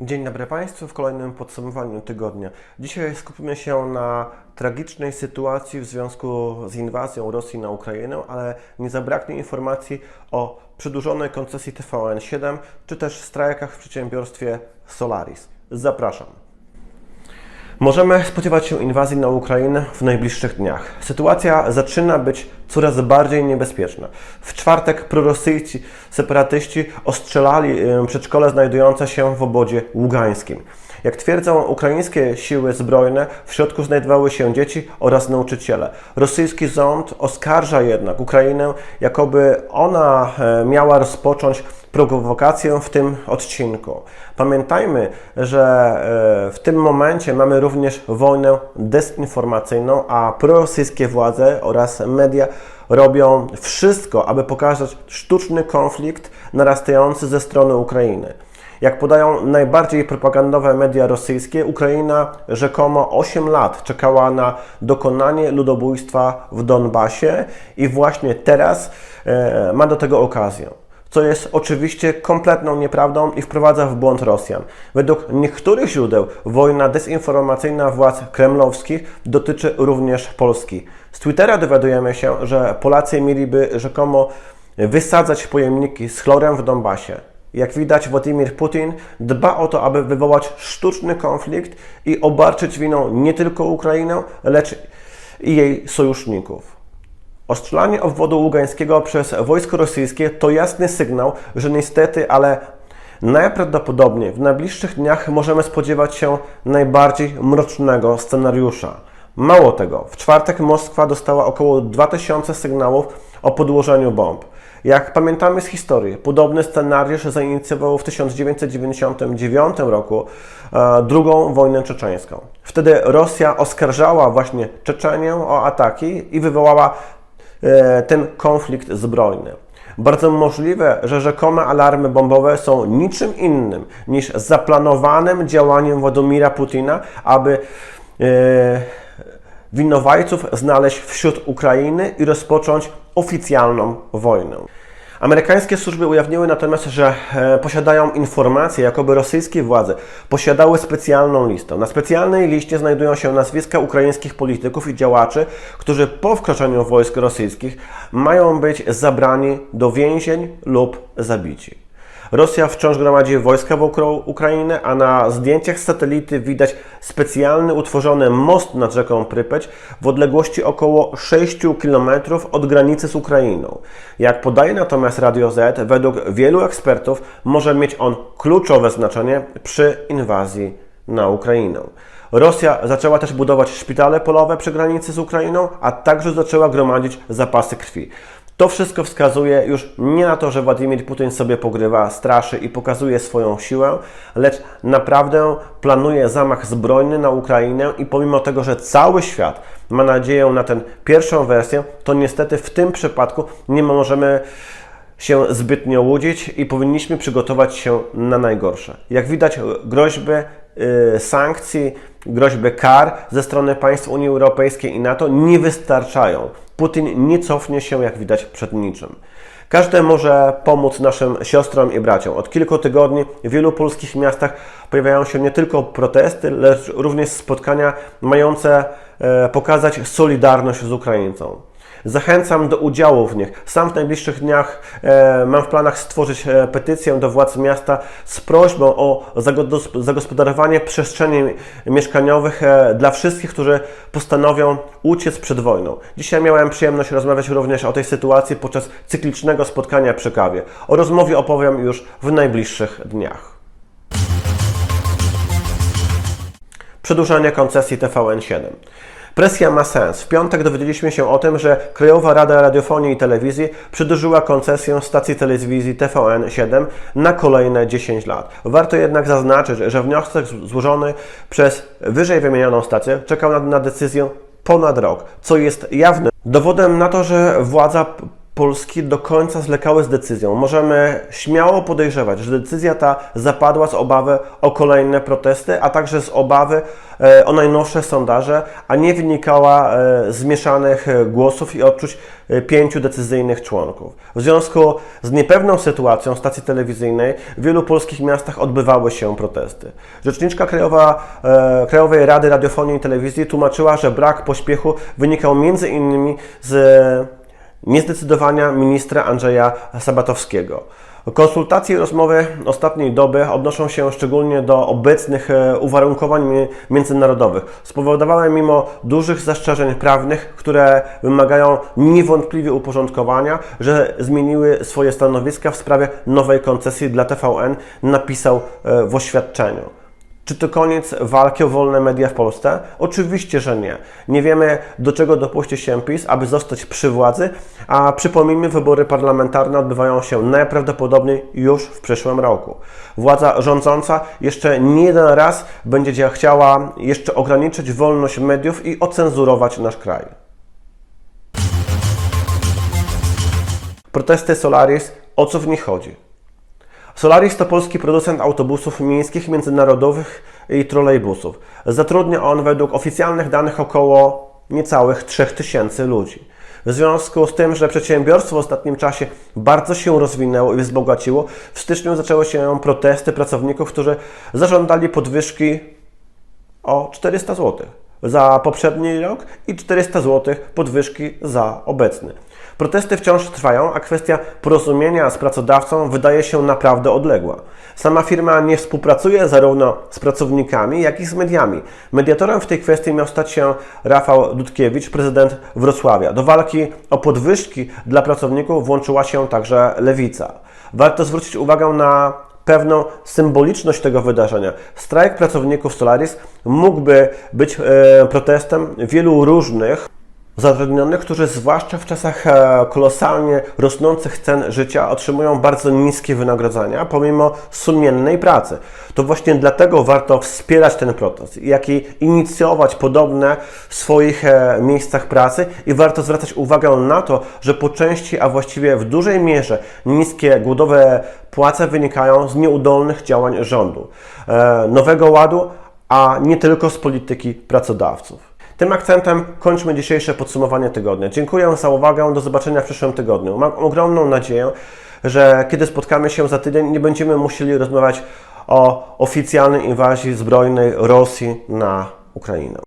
Dzień dobry Państwu w kolejnym podsumowaniu tygodnia. Dzisiaj skupimy się na tragicznej sytuacji w związku z inwazją Rosji na Ukrainę, ale nie zabraknie informacji o przedłużonej koncesji TVN7 czy też strajkach w przedsiębiorstwie Solaris. Zapraszam. Możemy spodziewać się inwazji na Ukrainę w najbliższych dniach. Sytuacja zaczyna być coraz bardziej niebezpieczna. W czwartek prorosyjscy separatyści ostrzelali przedszkole znajdujące się w obozie ługańskim. Jak twierdzą ukraińskie siły zbrojne, w środku znajdowały się dzieci oraz nauczyciele. Rosyjski rząd oskarża jednak Ukrainę, jakoby ona e, miała rozpocząć prowokację w tym odcinku. Pamiętajmy, że e, w tym momencie mamy również wojnę dezinformacyjną, a prorosyjskie władze oraz media robią wszystko, aby pokazać sztuczny konflikt narastający ze strony Ukrainy. Jak podają najbardziej propagandowe media rosyjskie, Ukraina rzekomo 8 lat czekała na dokonanie ludobójstwa w Donbasie i właśnie teraz e, ma do tego okazję co jest oczywiście kompletną nieprawdą i wprowadza w błąd Rosjan. Według niektórych źródeł wojna dezinformacyjna władz kremlowskich dotyczy również Polski. Z Twittera dowiadujemy się, że Polacy mieliby rzekomo wysadzać pojemniki z chlorem w Donbasie. Jak widać, Władimir Putin dba o to, aby wywołać sztuczny konflikt i obarczyć winą nie tylko Ukrainę, lecz i jej sojuszników. Ostrzelanie obwodu ługańskiego przez wojsko rosyjskie to jasny sygnał, że niestety, ale najprawdopodobniej w najbliższych dniach możemy spodziewać się najbardziej mrocznego scenariusza. Mało tego, w czwartek Moskwa dostała około 2000 sygnałów o podłożeniu bomb. Jak pamiętamy z historii, podobny scenariusz zainicjował w 1999 roku e, drugą wojnę czeczeńską. Wtedy Rosja oskarżała właśnie Czeczenię o ataki i wywołała e, ten konflikt zbrojny. Bardzo możliwe, że rzekome alarmy bombowe są niczym innym niż zaplanowanym działaniem Władimira Putina, aby e, winowajców znaleźć wśród Ukrainy i rozpocząć oficjalną wojnę. Amerykańskie służby ujawniły natomiast, że e, posiadają informacje, jakoby rosyjskie władze posiadały specjalną listę. Na specjalnej liście znajdują się nazwiska ukraińskich polityków i działaczy, którzy po wkroczeniu wojsk rosyjskich mają być zabrani do więzień lub zabici. Rosja wciąż gromadzi wojska wokół Ukrainy, a na zdjęciach satelity widać specjalny utworzony most nad rzeką Prypeć w odległości około 6 km od granicy z Ukrainą. Jak podaje natomiast Radio Z, według wielu ekspertów może mieć on kluczowe znaczenie przy inwazji na Ukrainę. Rosja zaczęła też budować szpitale polowe przy granicy z Ukrainą, a także zaczęła gromadzić zapasy krwi. To wszystko wskazuje już nie na to, że Władimir Putin sobie pogrywa, straszy i pokazuje swoją siłę, lecz naprawdę planuje zamach zbrojny na Ukrainę i pomimo tego, że cały świat ma nadzieję na tę pierwszą wersję, to niestety w tym przypadku nie możemy się zbytnio łudzić i powinniśmy przygotować się na najgorsze. Jak widać, groźby sankcji, groźby kar ze strony państw Unii Europejskiej i NATO nie wystarczają. Putin nie cofnie się, jak widać, przed niczym. Każdy może pomóc naszym siostrom i braciom. Od kilku tygodni w wielu polskich miastach pojawiają się nie tylko protesty, lecz również spotkania mające e, pokazać solidarność z Ukraińcą. Zachęcam do udziału w nich. Sam w najbliższych dniach e, mam w planach stworzyć e, petycję do władz miasta z prośbą o zago- zagospodarowanie przestrzeni mieszkaniowych e, dla wszystkich, którzy postanowią uciec przed wojną. Dzisiaj miałem przyjemność rozmawiać również o tej sytuacji podczas cyklicznego spotkania przy kawie. O rozmowie opowiem już w najbliższych dniach. Przedłużenie koncesji TVN7. Presja ma sens. W piątek dowiedzieliśmy się o tym, że Krajowa Rada Radiofonii i Telewizji przedłużyła koncesję stacji telewizji TVN7 na kolejne 10 lat. Warto jednak zaznaczyć, że wniosek złożony przez wyżej wymienioną stację czekał na, na decyzję ponad rok, co jest jawnym dowodem na to, że władza Polski do końca zwlekały z decyzją. Możemy śmiało podejrzewać, że decyzja ta zapadła z obawy o kolejne protesty, a także z obawy e, o najnowsze sondaże, a nie wynikała e, z mieszanych e, głosów i odczuć pięciu decyzyjnych członków. W związku z niepewną sytuacją stacji telewizyjnej w wielu polskich miastach odbywały się protesty. Rzeczniczka Krajowa, Krajowej Rady Radiofonii i Telewizji tłumaczyła, że brak pośpiechu wynikał między innymi z niezdecydowania ministra Andrzeja Sabatowskiego. Konsultacje i rozmowy ostatniej doby odnoszą się szczególnie do obecnych e, uwarunkowań mi- międzynarodowych. Spowodowały mimo dużych zastrzeżeń prawnych, które wymagają niewątpliwie uporządkowania, że zmieniły swoje stanowiska w sprawie nowej koncesji dla TVN, napisał e, w oświadczeniu. Czy to koniec walki o wolne media w Polsce? Oczywiście, że nie. Nie wiemy, do czego dopuści się PiS, aby zostać przy władzy, a przypomnijmy, wybory parlamentarne odbywają się najprawdopodobniej już w przyszłym roku. Władza rządząca jeszcze nie jeden raz będzie chciała jeszcze ograniczyć wolność mediów i ocenzurować nasz kraj. Protesty Solaris, o co w nich chodzi? Solaris to polski producent autobusów miejskich, międzynarodowych i trolejbusów. Zatrudnia on według oficjalnych danych około niecałych 3000 ludzi. W związku z tym, że przedsiębiorstwo w ostatnim czasie bardzo się rozwinęło i wzbogaciło, w styczniu zaczęły się protesty pracowników, którzy zażądali podwyżki o 400 zł za poprzedni rok i 400 zł podwyżki za obecny. Protesty wciąż trwają, a kwestia porozumienia z pracodawcą wydaje się naprawdę odległa. Sama firma nie współpracuje zarówno z pracownikami, jak i z mediami. Mediatorem w tej kwestii miał stać się Rafał Dudkiewicz, prezydent Wrocławia. Do walki o podwyżki dla pracowników włączyła się także Lewica. Warto zwrócić uwagę na pewną symboliczność tego wydarzenia. Strajk pracowników Solaris mógłby być e, protestem wielu różnych zatrudnionych, którzy zwłaszcza w czasach e, kolosalnie rosnących cen życia otrzymują bardzo niskie wynagrodzenia, pomimo sumiennej pracy. To właśnie dlatego warto wspierać ten protest, jak i inicjować podobne w swoich e, miejscach pracy i warto zwracać uwagę na to, że po części, a właściwie w dużej mierze niskie głodowe płace wynikają z nieudolnych działań rządu, e, nowego ładu, a nie tylko z polityki pracodawców. Tym akcentem kończmy dzisiejsze podsumowanie tygodnia. Dziękuję za uwagę, do zobaczenia w przyszłym tygodniu. Mam ogromną nadzieję, że kiedy spotkamy się za tydzień, nie będziemy musieli rozmawiać o oficjalnej inwazji zbrojnej Rosji na Ukrainę.